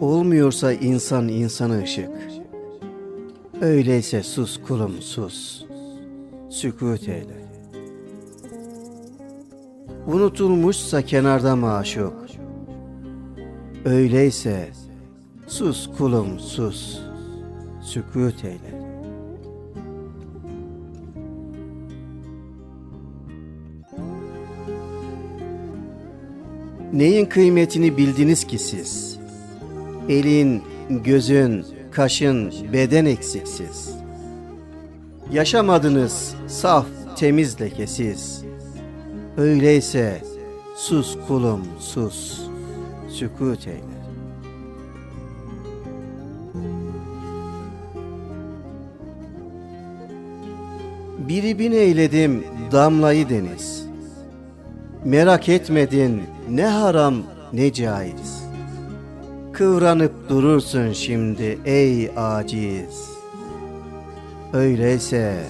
Olmuyorsa insan insana ışık. Öyleyse sus kulum sus. Sükut eyle. Unutulmuşsa kenarda maşuk. Öyleyse sus kulum sus. Sükut eyle. Neyin kıymetini bildiniz ki siz? Elin, gözün, kaşın, beden eksiksiz. Yaşamadınız saf, temiz lekesiz. Öyleyse sus kulum sus, sükut eyle. Biri bin eyledim damlayı deniz. Merak etmedin ne haram ne caiz. Kıvranıp durursun şimdi ey aciz. Öyleyse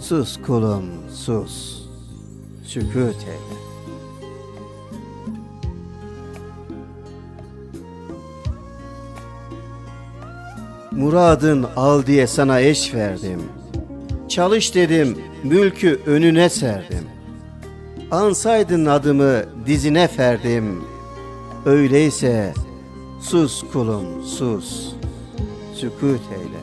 sus kulum sus. Sükut eyle. Muradın al diye sana eş verdim. Çalış dedim, mülkü önüne serdim. Ansaydın adımı dizine ferdim. Öyleyse sus kulum sus. Sükut eyle.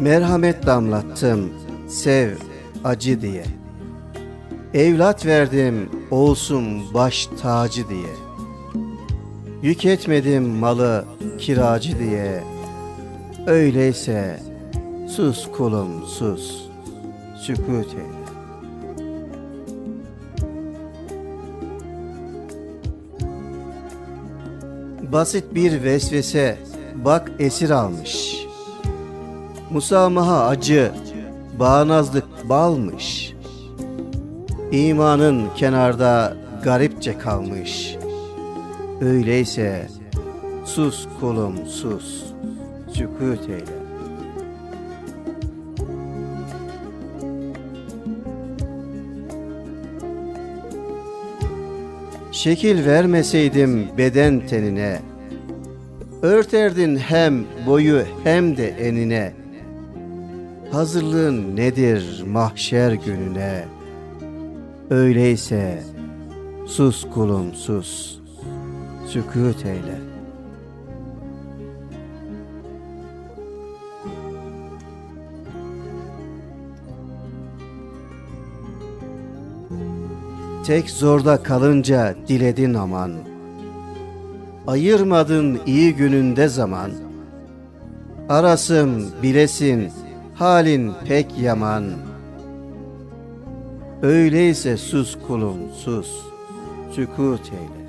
Merhamet damlattım, sev, acı diye. Evlat verdim, olsun baş tacı diye. Yük etmedim malı kiracı diye. Öyleyse sus kulum sus, sükut eyle. Basit bir vesvese bak esir almış. Musamaha acı, bağnazlık balmış. İmanın kenarda garipçe kalmış. Öyleyse sus kulum sus, sükut eyle. Şekil vermeseydim beden tenine, Örterdin hem boyu hem de enine. Hazırlığın nedir mahşer gününe? Öyleyse sus kulum sus, sükut eyle. Tek zorda kalınca diledin aman. Ayırmadın iyi gününde zaman. Arasım bilesin halin pek yaman. Öyleyse sus kulum sus, sükut eyle.